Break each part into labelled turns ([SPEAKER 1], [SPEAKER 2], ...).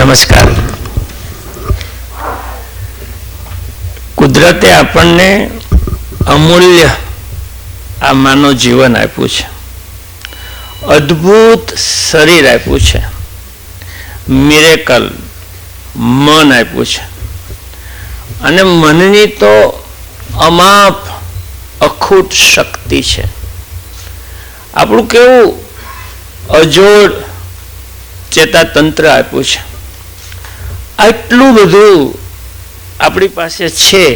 [SPEAKER 1] નમસ્કાર. કુદરતે આપણને અમૂલ્ય આ માનવ જીવન આપ્યું છે. અદ્ભુત શરીર આપ્યું છે. મિરેકલ, મન આપ્યું છે. અને મનની તો અમાપ અખૂટ શક્તિ છે. આપણું કેવું અજોડ ચેતાતંત્ર આપ્યું છે. આટલું બધું આપણી પાસે છે.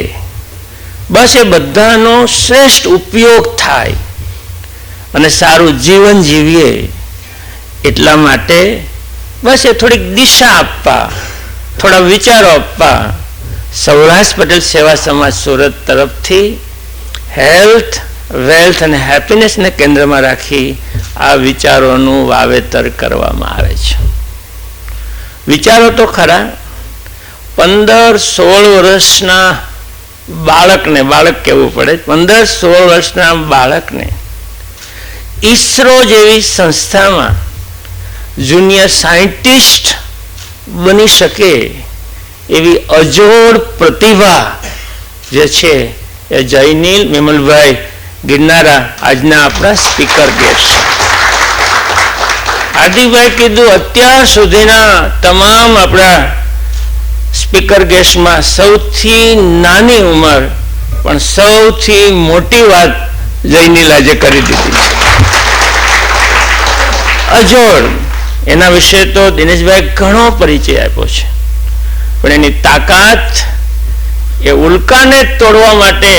[SPEAKER 1] બસ એ બધાનો શ્રેષ્ઠ ઉપયોગ થાય. અને સારું જીવન જીવીએ એટલા માટે બસ એ થોડીક દિશા આપવા, થોડા વિચારો આપવા. સૌરાષ્ટ્ર પટેલ સેવા સમાજ સુરત તરફથી હેલ્થ, વેલ્થ અને હેપીનેસને કેન્દ્રમાં રાખી આ વિચારોનું વાવેતર કરવામાં આવે છે. વિચારો તો ખરા પંદર સોળ વર્ષના બાળકને, બાળક કહેવું પડે, પંદર સોળ વર્ષના બાળકને ઈસરો જેવી સંસ્થામાં જુનિયર સાયન્ટિસ્ટ બની શકે એવી અજોડ પ્રતિભા જે છે એ જયનીલ મેમલભાઈ ગિરનારા આજના આપણા સ્પીકર ગેસ્ટ હાર્દિકભાઈ કીધું, અત્યાર સુધીના તમામ આપણા સ્પીકર ગેસમાં સૌથી નાની ઉંમર, પણ સૌથી મોટી વાત જયનીલ આજે કરી દીધી. અજોડ, એના વિશે તો દિનેશભાઈ ઘણો પરિચય આપ્યો છે. પણ એની તાકાત એ ઉલ્કાને તોડવા માટે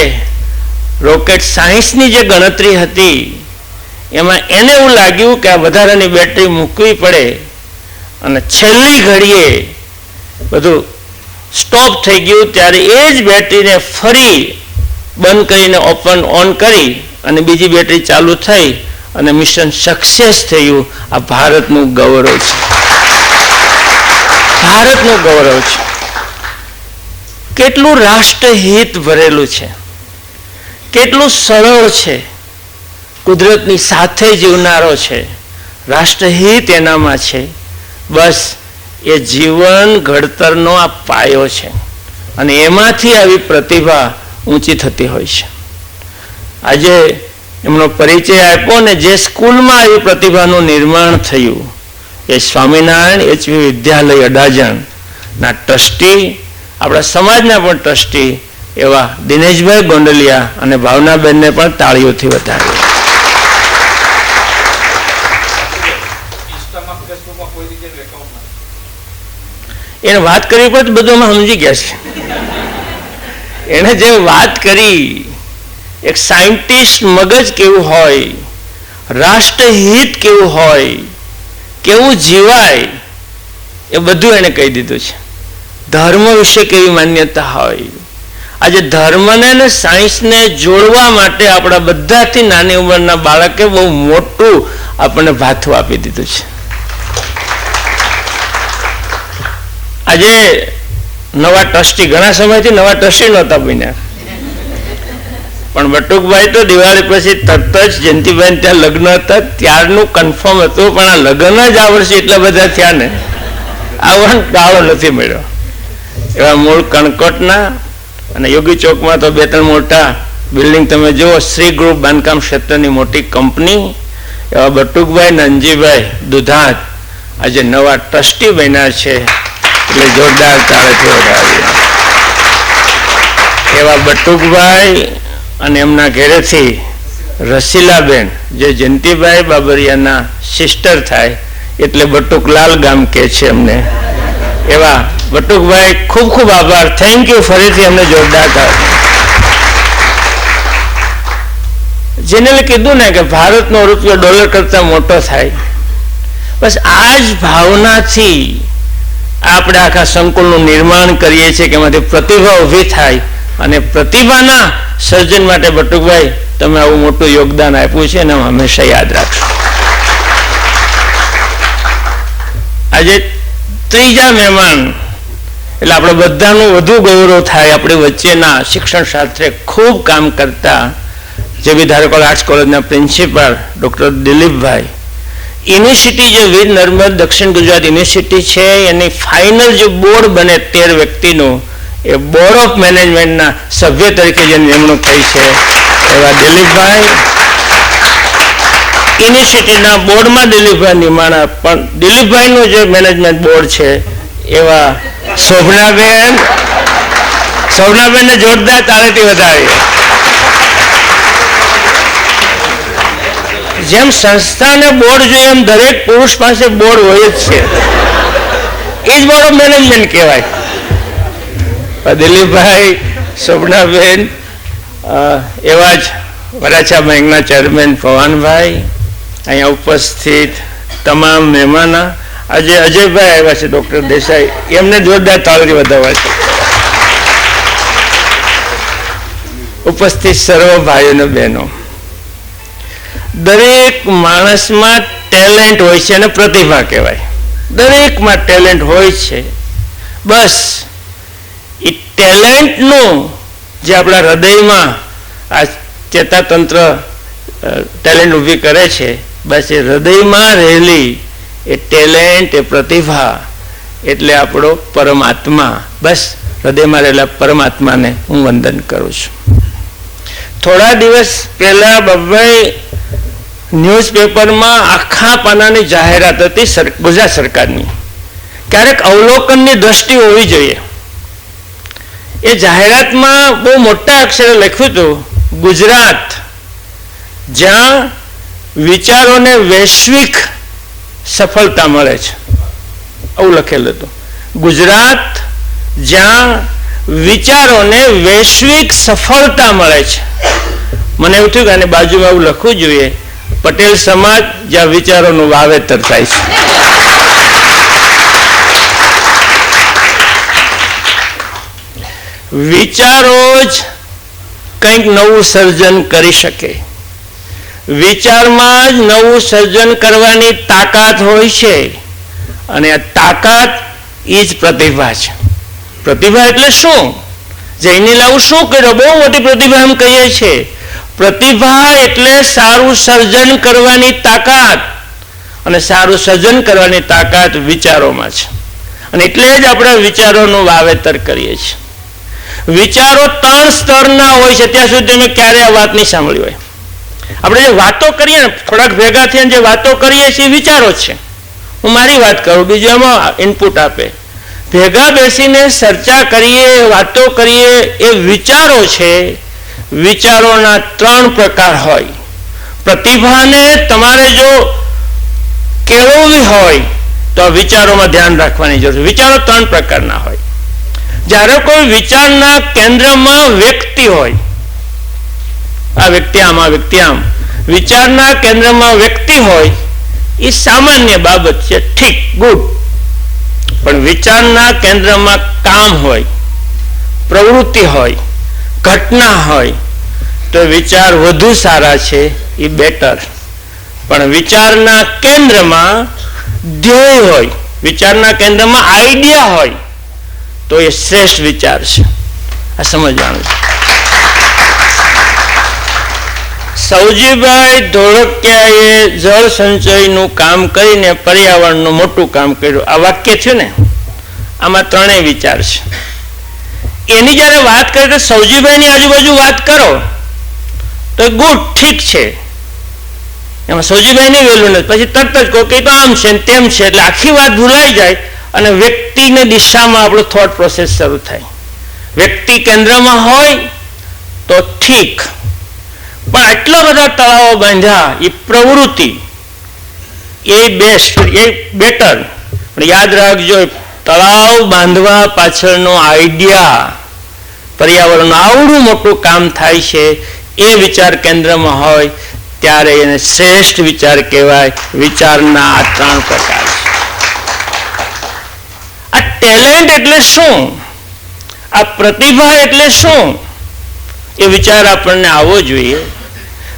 [SPEAKER 1] રોકેટ સાયન્સની જે ગણતરી હતી, એમાં એને એવું લાગ્યું કે આ વધારાની બેટરી મૂકવી પડે અને છેલ્લી ઘડીએ બધું સ્ટોપ થઈ ગયું ત્યારે એ જ બેટરીને ફરી બંધ કરીને ઓપન ઓન કરી અને બીજી બેટરી ચાલુ થઈ અને મિશન સક્સેસ થયું. આ ભારતનું ગૌરવ છે. ભારતનું ગૌરવ છે. કેટલું રાષ્ટ્રહિત ભરેલું છે. કેટલું સરળ છે. કુદરતની સાથે જીવનારો છે. રાષ્ટ્રહિત એનામાં છે. બસ એ જીવન ઘડતરનો આ પાયો છે. અને એમાંથી આવી પ્રતિભા ઊંચી થતી હોય છે. આજે એમનો પરિચય આપ્યો ને જે સ્કૂલમાં આવી પ્રતિભાનું નિર્માણ થયું, એ સ્વામિનારાયણ એચવી વિદ્યાલય અડાજણના ટ્રસ્ટી, આપણા સમાજના પણ ટ્રસ્ટી એવા દિનેશભાઈ ગોંડલિયા અને ભાવનાબેનને પણ તાળીઓથી વધાવી
[SPEAKER 2] ઇન્સ્ટામાં ફેસબુકમાં કોઈ જગ્યાએ એકાઉન્ટ નથી
[SPEAKER 1] એને વાત કરવી પડે તો બધું અમે સમજી ગયા છે. એણે જે વાત કરી, એક સાયન્ટિસ્ટ મગજ કેવું હોય, રાષ્ટ્રહિત કેવું હોય, કેવું જીવાય, એ બધું એણે કહી દીધું છે. ધર્મ વિશે કેવી માન્યતા હોય? આજે ધર્મને ને સાયન્સને જોડવા માટે આપણા બધાથી નાની ઉંમરના બાળકે બહુ મોટું આપણને ભાથું આપી દીધું છે. આજે નવા ટ્રસ્ટી, ઘણા સમયથી નવા ટ્રસ્ટી નહોતા બન્યા. પણ બટુકભાઈ તો દિવાળી પછી તરત જ જયંતિભાઈ ત્યાં લગ્ન હતા, ત્યારનું કન્ફર્મ હતું, પણ આ લગ્ન જ આ વર્ષે એટલા બધા થયા ને આવવાનો ગાળો નથી મળ્યો. એવા મૂળ કણકોટના અને યોગી ચોકમાં તો બે ત્રણ મોટા બિલ્ડિંગ તમે જુઓ, શ્રી ગ્રુપ બાંધકામ ક્ષેત્રની મોટી કંપની, એવા બટુકભાઈ નંજીભાઈ દુધાત આજે નવા ટ્રસ્ટી બન્યા છે. એટલે જોરદાર વધાવીએ એવા બટુકભાઈ અને એમના ઘેરેથી રસીલાબેન, જે જયંતિભાઈ બાબરિયાના સિસ્ટર થાય, એટલે બટુકલાલ ગામ કે છે એમને. એવા બટુકભાઈ, ખૂબ ખૂબ આભાર. થેન્ક યુ ફરીથી અમને જોરદાર થાય જેને કીધું ને કે ભારતનો રૂપિયો ડોલર કરતાં મોટો થાય. બસ આ જ ભાવનાથી આપણે આખા સંકુલનું નિર્માણ કરીએ છીએ કે એમાંથી પ્રતિભા ઊભી થાય અને પ્રતિભાના સર્જન માટે બટુકભાઈ, તમે આવું મોટું યોગદાન આપ્યું છે અને હંમેશા યાદ રાખશું આજે ત્રીજા મહેમાન, એટલે આપણે બધાનું વધુ ગૌરવ થાય આપણી વચ્ચેના શિક્ષણ શાસ્ત્રે ખૂબ કામ કરતા જે બી ધારકોલ આર્ટ્સ કોલેજના પ્રિન્સિપાલ ડૉક્ટર દિલીપભાઈ. યુનિવર્સિટી જે વીર નર્મદ દક્ષિણ ગુજરાત યુનિવર્સિટી છે, એની ફાઇનલ જે બોર્ડ બને તેર વ્યક્તિનું, એ બોર્ડ ઓફ મેનેજમેન્ટના સભ્ય તરીકે જે નિમણૂક થઈ છે, એવા દિલીપભાઈ. યુનિવર્સિટીના બોર્ડમાં દિલીપભાઈ નિમાણા, પણ દિલીપભાઈનું જે મેનેજમેન્ટ બોર્ડ છે, એવા શોભનાબેન. શોભનાબેનને જોરદાર તારેથી વધાવી જેમ સંસ્થાને બોર્ડ જોઈએ એમ દરેક પુરુષ પાસે બોર્ડ હોય જ છે. એ જ મારો મેનેજમેન્ટ કહેવાય. દિલીપભાઈ શોભનાબેન એવા જ વરાછા બેંકના ચેરમેન પવનભાઈ, અહીંયા ઉપસ્થિત તમામ મહેમાના. આજે અજયભાઈ આવ્યા છે, ડૉક્ટર દેસાઈ. એમને જોરદાર તાલરી વધારવા છે. ઉપસ્થિત સર્વ ભાઈઓને બહેનો. દરેક માણસમાં ટેલેન્ટ હોય છે અને પ્રતિભા કહેવાય. દરેકમાં ટેલેન્ટ હોય છે. બસ, એ ટેલેન્ટનું જે આપણા હૃદયમાં આ ચેતાતંત્ર ટેલેન્ટ ઊભી કરે છે, બસ એ હૃદયમાં રહેલી એ ટેલેન્ટ, એ પ્રતિભા એટલે આપણો પરમાત્મા. બસ, હૃદયમાં રહેલા પરમાત્માને હું વંદન કરું છું. થોડા દિવસ પહેલા બબ્બાઈ ન્યૂઝપેપરમાં આખા પાનાની જાહેરાત હતી ગુજરાત સરકારની. ક્યારેક અવલોકનની દ્રષ્ટિ હોવી જોઈએ. એ જાહેરાતમાં બહુ મોટા અક્ષરે લખ્યું હતું, ગુજરાત, જ્યાં વિચારોને વૈશ્વિક સફળતા મળે છે. આવું લખેલું હતું. ગુજરાત, જ્યાં વિચારોને વૈશ્વિક સફળતા મળે છે. મને એવું થયું કે આની બાજુમાં એવું લખવું જોઈએ. પટેલ સમાજ જ્યાં વિચારોનું વાવેતર થાય છે. વિચારો જ કંઈક નવું સર્જન કરી શકે. વિચારમાં જ નવું સર્જન કરવાની તાકાત હોય છે અને તાકાત એ જ પ્રતિભા છે. પ્રતિભા એટલે શું? જઈને લાવું શું કર્યો? બહુ મોટી પ્રતિભા એમ કહીએ છીએ. પ્રતિભા એટલે સારું સર્જન કરવાની તાકાત. અને સારું સર્જન કરવાની તાકાત વિચારોમાં છે. અને એટલે જ આપણે વિચારોનું વાવેતર કરીએ છીએ. વિચારો ત્રણ સ્તરના હોય છે, ત્યાં સુધી તમે ક્યારે આ વાત નહીં સાંભળી હોય. આપણે જે વાતો કરીએ ને, થોડાક ભેગા થઈને જે વાતો કરીએ છીએ વિચારો છે. હું મારી વાત કરું, બીજું એમાં ઇનપુટ આપે. ભેગા બેસીને ચર્ચા કરીએ, વાતો કરીએ, એ વિચારો છે વિચારોના ત્રણ પ્રકાર હોય. પ્રતિભાને તમારે જો કેળવવી હોય, તો વિચારોમાં ધ્યાન રાખવાની જરૂર વિચારો ત્રણ પ્રકારના હોય. જ્યારે કોઈ વિચારના કેન્દ્રમાં વ્યક્તિ હોય, આ વ્યક્તિ આમ, આ વ્યક્તિ આમ, વિચારના કેન્દ્રમાં વ્યક્તિ હોય, એ સામાન્ય બાબત છે, ઠીક, ગુડ. પણ વિચારના કેન્દ્રમાં કામ હોય, પ્રવૃત્તિ હોય ઘટના હોય તો વિચાર વધુ સારા છે એ બેટર પણ વિચારના કેન્દ્રમાં ધ્યેય હોય, વિચારના કેન્દ્રમાં આઈડિયા હોય, તો એ શ્રેષ્ઠ વિચાર છે. આ સમજવાનું છે. સૌજીભાઈ ધોળકિયાએ જળ સંચયનું કામ કરીને પર્યાવરણનું મોટું કામ કર્યું. આ વાક્ય છે ને? આમાં ત્રણેય વિચાર છે. એની જ્યારે વાત કરીએ તો સૌજીભાઈની આજુબાજુ વાત કરો, તો ગુડ ઠીક છે. એમાં સૌજીભાઈની વેલું નથી. પછી તરત જ કહો કે તો આમ છે તેમ છે, એટલે આખી વાત ભૂલાઈ જાય અને વ્યક્તિને દિશામાં આપણો થોટ પ્રોસેસ શરૂ થાય. વ્યક્તિ કેન્દ્રમાં હોય તો ઠીક. પણ આટલા બધા તળાવો બાંધ્યા, એ પ્રવૃત્તિ એ બેસ્ટ એ બેટર પણ યાદ રાખજો તળાવ બાંધવા પાછળનો આઈડિયા પર્યાવરણનું આવડું મોટું કામ થાય છે, એ વિચાર કેન્દ્રમાં હોય, ત્યારે એને શ્રેષ્ઠ વિચાર કહેવાય, વિચારના આ ત્રણ પ્રકાર. આ ટેલેન્ટ એટલે શું? આ પ્રતિભા એટલે શું? એ વિચાર આપણને આવવો જોઈએ.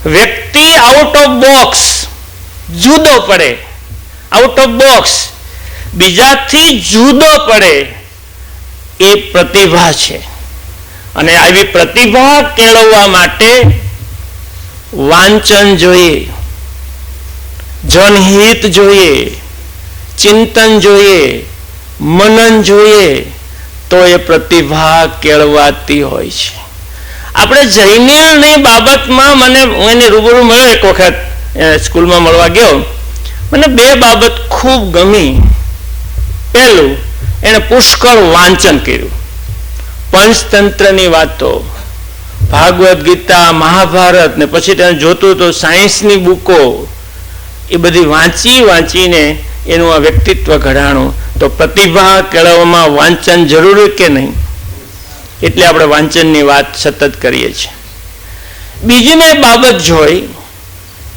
[SPEAKER 1] વ્યક્તિ આઉટ ઓફ બોક્સ જુદો પડે. આઉટ ઓફ બોક્સ બીજાથી જુદો પડે એ પ્રતિભા છે. અને આવી પ્રતિભા કેળવવા માટે વાંચન જોઈએ, જનહિત જોઈએ, ચિંતન જોઈએ, મનન જોઈએ તો એ પ્રતિભા કેળવાતી હોય છે. આપણે જૈનિલની બાબતમાં મને હું એને રૂબરૂ મળ્યો એક વખત સ્કૂલમાં મળવા ગયો. મને બે બાબત ખૂબ ગમી. પહેલું, એણે પુષ્કળ વાંચન કર્યું. પંચતંત્રની વાતો ભાગવત ગીતા, મહાભારત, ને પછી તેને જોતું તો સાયન્સની બુકો, એ બધી વાંચી વાંચીને એનું આ વ્યક્તિત્વ ઘડાણું તો પ્રતિભા કેળવવામાં વાંચન જરૂરી કે નહીં? એટલે આપણે વાંચનની વાત સતત કરીએ છીએ. બીજી મેં બાબત જોઈ,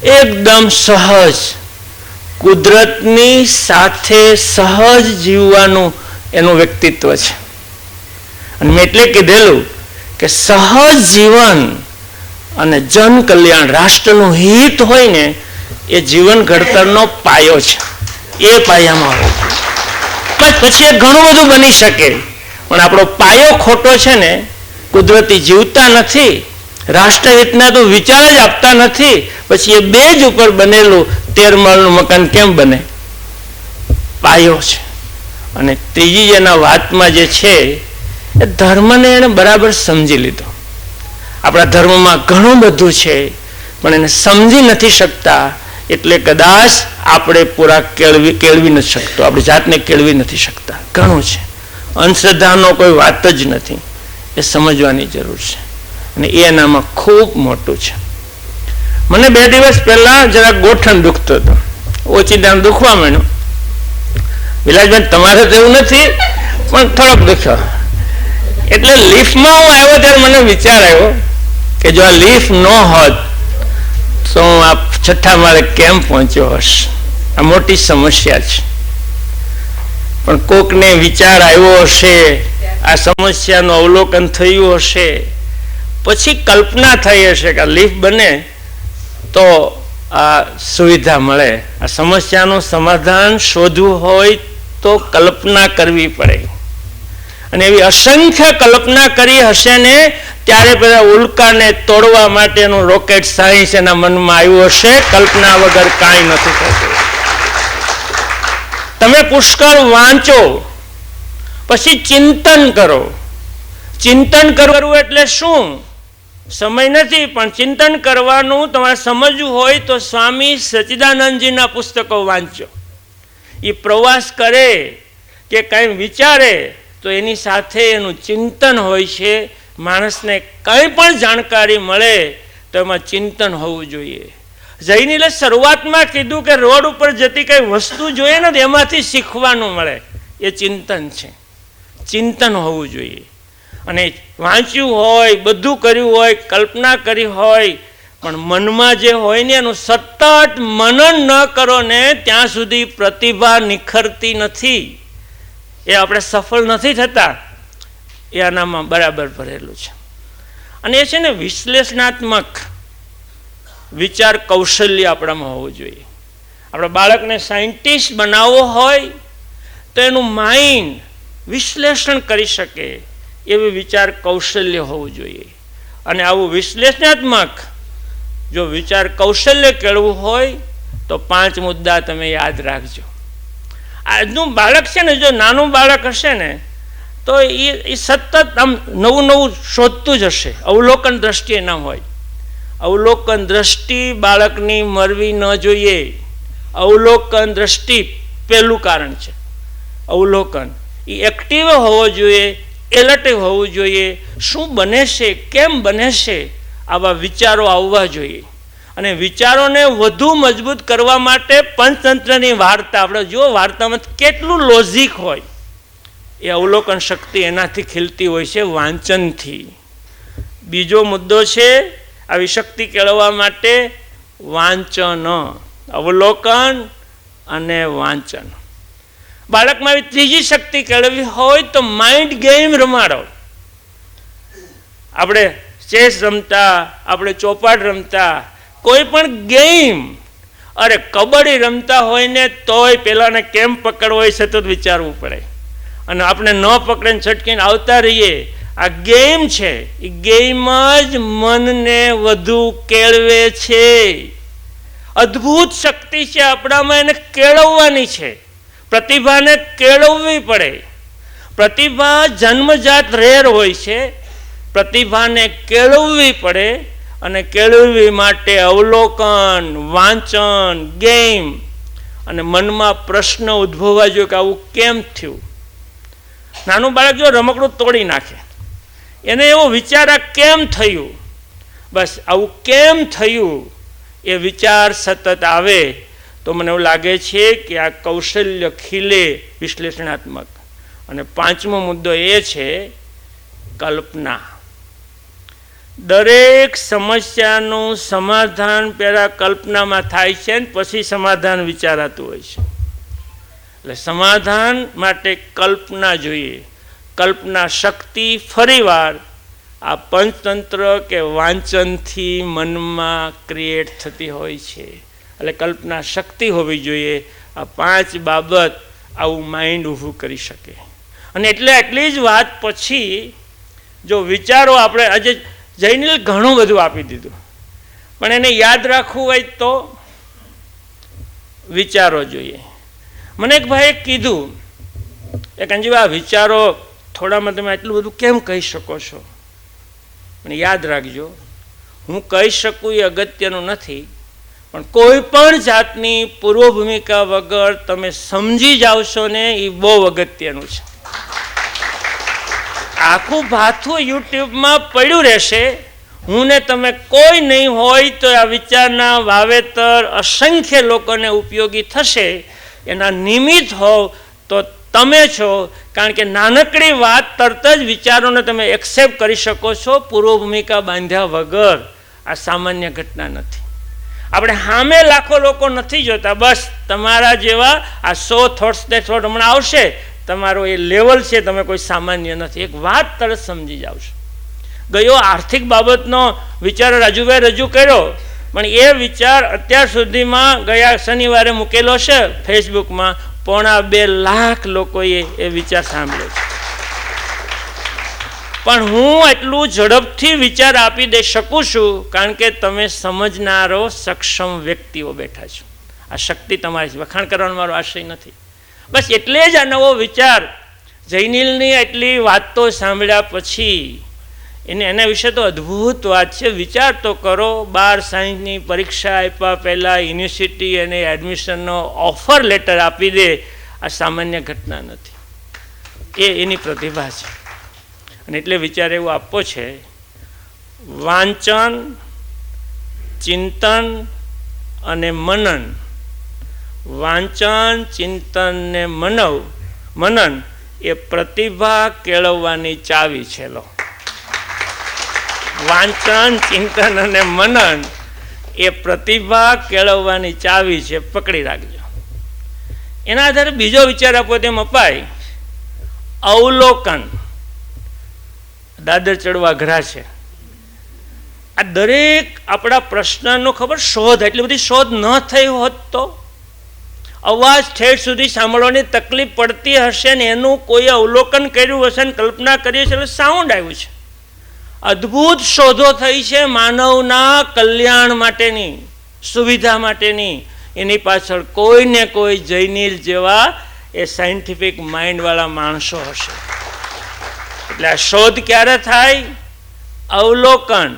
[SPEAKER 1] એકદમ સહજ કુદરતની સાથે સહજ જીવવાનું એનું વ્યક્તિત્વ છે. અને મેં એટલે કીધેલું કે સહજ જીવન અને જન કલ્યાણ રાષ્ટ્રનું હિત હોય ને, એ જીવન ઘડતરનો પાયો છે. એ પાયામાં હોય. પછી એ ઘણું બધું બની શકે. પણ આપણો પાયો ખોટો છે ને, કુદરતી જીવતા નથી, રાષ્ટ્રહિતના તો વિચાર જ આપતા નથી, પછી એ બેજ ઉપર બનેલું તેર માળનું મકાન કેમ બને? પાયો છે. અને ત્રીજી એના વાતમાં જે છે, એ ધર્મને એણે બરાબર સમજી લીધો. આપણા ધર્મમાં ઘણું બધું છે, પણ એને સમજી નથી શકતા, એટલે કદાચ આપણે પૂરા કેળવી કેળવી નથી શકતો. આપણી જાતને કેળવી નથી શકતા. ઘણું છે. અંધશ્રદ્ધાનો કોઈ વાત જ નથી. એ સમજવાની જરૂર છે. અને એ એનામાં ખૂબ મોટું છે. મને બે દિવસ પહેલા જરા ગોઠણ દુખતો હતો. ઓચિંતા દુખવા માંડ્યું. વિલાસભાઈ, તમારે તો એવું નથી, પણ થોડોક દુખ્યો એટલે લીફમાં હું આવ્યો ત્યારે મને વિચાર આવ્યો કે જો આ લીફ ન હોત તો હું આ છઠ્ઠા મારે કેમ પહોંચ્યો હશ? આ મોટી સમસ્યા છે. પણ કોકને વિચાર આવ્યો હશે, આ સમસ્યાનું અવલોકન થયું હશે, પછી કલ્પના થઈ હશે કે આ લીફ બને તો આ સુવિધા મળે. આ સમસ્યાનું સમાધાન શોધવું હોય તો કલ્પના કરવી પડે. અને એવી અસંખ્ય કલ્પના કરી હશે ને, ત્યારે પેલા ઉલ્કાને તોડવા માટેનું રોકેટ સાયન્સ એના મનમાં આવ્યું હશે. કલ્પના વગર કાંઈ નથી થતું. તમે પુષ્કળ વાંચો. પછી ચિંતન કરો. ચિંતન કરવું એટલે શું? સમય નથી, પણ ચિંતન કરવાનું તમારે સમજવું હોય તો સ્વામી સચિદાનંદજીના પુસ્તકો વાંચો એ પ્રવાસ કરે કે કંઈ વિચારે તો એની સાથે એનું ચિંતન હોય છે. માણસને કંઈ પણ જાણકારી મળે તો એમાં ચિંતન હોવું જોઈએ. જૈનિલે શરૂઆતમાં કીધું કે રોડ ઉપર જતી કંઈ વસ્તુ જોઈએ ને એમાંથી શીખવાનું મળે. એ ચિંતન છે. ચિંતન હોવું જોઈએ. અને વાંચ્યું હોય, બધું કર્યું હોય, કલ્પના કરી હોય, પણ મનમાં જે હોય ને એનું સતત મનન ન કરો ને ત્યાં સુધી પ્રતિભા નિખરતી નથી. એ આપણે સફળ નથી થતા. એ આનામાં બરાબર ભરેલું છે. અને એ છે ને વિશ્લેષણાત્મક વિચાર કૌશલ્ય આપણામાં હોવું જોઈએ. આપણા બાળકને સાયન્ટિસ્ટ બનાવવો હોય તો એનું માઇન્ડ વિશ્લેષણ કરી શકે. એવી વિચાર કૌશલ્ય હોવું જોઈએ. અને આવું વિશ્લેષણાત્મક જો વિચાર કૌશલ્ય કેળવું હોય, તો પાંચ મુદ્દા તમે યાદ રાખજો. આજનું બાળક છે ને, જો નાનું બાળક હશે ને, તો એ એ સતત આમ નવું નવું શોધતું જ હશે. અવલોકન દ્રષ્ટિએ ન હોય. અવલોકન દ્રષ્ટિ બાળકની મરવી ન જોઈએ. અવલોકન દ્રષ્ટિ પહેલું કારણ છે. અવલોકન. એ એક્ટિવ હોવો જોઈએ એલર્ટિવ હોવું જોઈએ. શું બને છે? કેમ બને છે? આવા વિચારો આવવા જોઈએ. અને વિચારોને વધુ મજબૂત કરવા માટે પંચતંત્રની વાર્તા, આપણે જો વાર્તામાં કેટલું લોજિક હોય. એ અવલોકન શક્તિ એનાથી ખીલતી હોય છે, વાંચનથી. બીજો મુદ્દો છે, આવી શક્તિ કેળવવા માટે વાંચન, અવલોકન અને વાંચન. બાળકમાં આવી ત્રીજી શક્તિ કેળવવી હોય તો માઇન્ડ ગેમ રમાડો. આપણે ચેસ રમતા, આપણે ચોપાટ રમતા, કોઈ પણ ગેમ અરે કબડ્ડી રમતા હોય ને તોય પેલાને કેમ પકડવો એ સતત વિચારવું પડે. અને આપણે ન પકડીને છટકીને આવતા રહીએ. આ ગેમ છે. એ ગેમ જ મનને વધુ કેળવે છે. અદ્ભુત શક્તિ છે આપણામાં એને કેળવવાની છે. પ્રતિભાને કેળવવી પડે. પ્રતિભા જન્મજાત રેર હોય છે. પ્રતિભાને કેળવવી પડે અને કેળવવી માટે અવલોકન, વાંચન, ગેમ અને મનમાં પ્રશ્ન ઉદ્ભવવા જોઈએ કે આવું કેમ થયું? નાનું બાળક જો રમકડું તોડી નાખે, એને એવો વિચાર આ કેમ થયું? બસ આવું કેમ થયું? એ વિચાર સતત આવે. તો મને એવું લાગે છે કે આ કૌશલ્ય ખીલે વિશ્લેષણાત્મક. અને પાંચમો મુદ્દો એ છે કલ્પના. દરેક સમસ્યાનું સમાધાન પહેલાં કલ્પનામાં થાય છે ને પછી સમાધાન વિચારાતું હોય છે. એટલે સમાધાન માટે કલ્પના જોઈએ. કલ્પના શક્તિ ફરીવાર આ પંચતંત્ર કે વાંચનથી મનમાં ક્રિએટ થતી હોય છે. એટલે કલ્પના શક્તિ હોવી જોઈએ. આ પાંચ બાબત આવું માઇન્ડ ઊભું કરી શકે. અને એટલે એટલી જ વાત પછી જો વિચારો આપણે આજે જૈનિલ ઘણું બધું આપી દીધું. પણ એને યાદ રાખવું હોય તો વિચારો જોઈએ. મને એક ભાઈએ કીધું, એ કંજીવ આ વિચારો થોડામાં તમે આટલું બધું કેમ કહી શકો છો? પણ યાદ રાખજો, હું કહી શકું એ અગત્યનું નથી. પણ કોઈ પણ જાતની પૂર્વ ભૂમિકા વગર તમે સમજી જાવશો ને, એ બહુ અગત્યનું છે. આખું ભાથું યુટ્યુબમાં પડ્યું રહેશે. હું ને તમે કોઈ નહીં હોય તો આ વિચારના વાવેતર અસંખ્ય લોકોને ઉપયોગી થશે. એના નિમિત્ત હોવ તો તમે છો. કારણ કે નાનકડી વાત તરત જ વિચારોને તમે એક્સેપ્ટ કરી શકો છો. પૂર્વ ભૂમિકા બાંધ્યા વગર આ સામાન્ય ઘટના નથી. આપણે સામે લાખો લોકો નથી જોતા. બસ તમારા જેવા આ સો થોટ્સ ને થોટ હમણાં આવશે. તમારો એ લેવલ છે, તમે કોઈ સામાન્ય નથી. એક વાત તરત સમજી જાવશો ગયો આર્થિક બાબતનો વિચાર રાજુભાઈ રજૂ કર્યો, પણ એ વિચાર અત્યાર સુધીમાં ગયા શનિવારે મૂકેલો છે ફેસબુકમાં પોણા બે લાખ લોકોએ એ વિચાર સાંભળ્યો છે. પણ હું એટલું ઝડપથી વિચાર આપી દઈ શકું છું, કારણ કે તમે સમજનારો, સક્ષમ વ્યક્તિઓ બેઠા છો. આ શક્તિ તમારી વખાણ કરવાનો મારો આશય નથી. બસ એટલે જ આ નવો વિચાર જૈનિલની એટલી વાતો સાંભળ્યા પછી એને, એના વિશે તો અદ્ભુત વાત છે. વિચાર તો કરો. બાર સાયન્સની પરીક્ષા આપ્યા પહેલાં યુનિવર્સિટી અને એડમિશનનો ઓફર લેટર આપી દે. આ સામાન્ય ઘટના નથી. એ એની પ્રતિભા છે. અને એટલે વિચાર એવો આપવો છે, વાંચન, ચિંતન અને મનન. વાંચન, ચિંતન ને મનવ, મનન એ પ્રતિભા કેળવવાની ચાવી છે લો. વાંચન, ચિંતન અને મનન એ પ્રતિભા કેળવવાની ચાવી છે, પકડી રાખજો. એના આધારે બીજો વિચાર આપો તેમ અપાય. અવલોકન. દાદર ચડવા ઘરા છે. આ દરેક આપણા પ્રશ્નનો ખબર શોધ, એટલી બધી શોધ ન થઈ હોત તો અવાજ ઠેઠ સુધી સાંભળવાની તકલીફ પડતી હશે ને એનું કોઈ અવલોકન કર્યું હશે ને કલ્પના કરી હશે એટલે સાઉન્ડ આવ્યું છે. અદ્ભુત શોધો થઈ છે માનવના કલ્યાણ માટેની, સુવિધા માટેની. એની પાછળ કોઈને કોઈ જૈનિલ જેવા એ સાયન્ટિફિક માઇન્ડવાળા માણસો હશે. એટલે આ શોધ ક્યારે થાય? અવલોકન.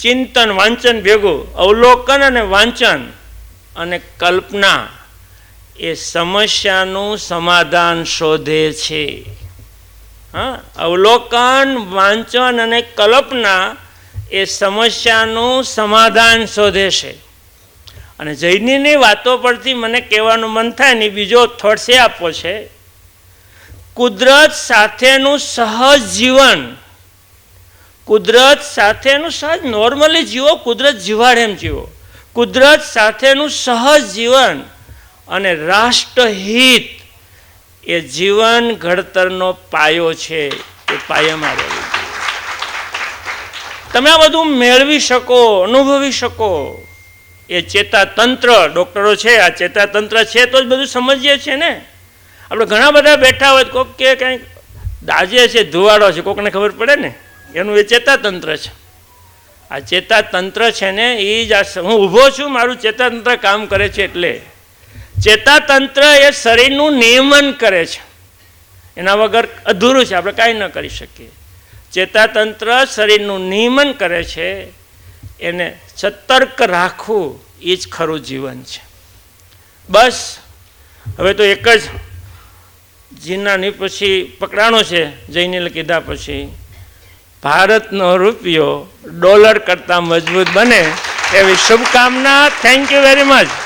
[SPEAKER 1] ચિંતન, વાંચન, ભેગું. અવલોકન અને વાંચન અને કલ્પના એ સમસ્યાનું સમાધાન શોધે છે. હા, અવલોકન, વાંચન અને કલ્પના એ સમસ્યાનું સમાધાન શોધે છે. અને જૈનની વાતો પરથી મને કહેવાનું મન થાય ને બીજો થોટ છે આપવો છે. કુદરત સાથેનું સહજ જીવન, કુદરત સાથેનું સહજ નોર્મલી જીવો, કુદરત જીવાડ એમ જીવો. કુદરત સાથેનું સહજ જીવન અને રાષ્ટ્રહિત એ જીવન ઘડતરનો પાયો છે એ પાયામાં રહેવું તમે આ બધું મેળવી શકો, અનુભવી શકો. એ ચેતાતંત્ર, ડૉક્ટરો છે, આ ચેતાતંત્ર છે, તો જ બધું સમજીએ છીએ ને? આપણે ઘણા બધા બેઠા હોય કોઈક કે કંઈક દાજે છે, ધુવાડો છે, કોકને ખબર પડે ને? એનું એ ચેતાતંત્ર છે. આ ચેતાતંત્ર છે ને, એ જ હું ઊભો છું, મારું ચેતાતંત્ર કામ કરે છે એટલે. ચેતાતંત્ર એ શરીરનું નિયમન કરે છે. એના વગર અધૂરું છે, આપણે કાંઈ ન કરી શકીએ. ચેતાતંત્ર શરીરનું નિયમન કરે છે, એને સતર્ક રાખવું, એ જ ખરું જીવન છે. બસ, હવે તો એક જ જીનાની પછી પકડાણો છે જઈને કીધા પછી. ભારતનો રૂપિયો ડોલર કરતાં મજબૂત બને એવી શુભકામના. Thank you very much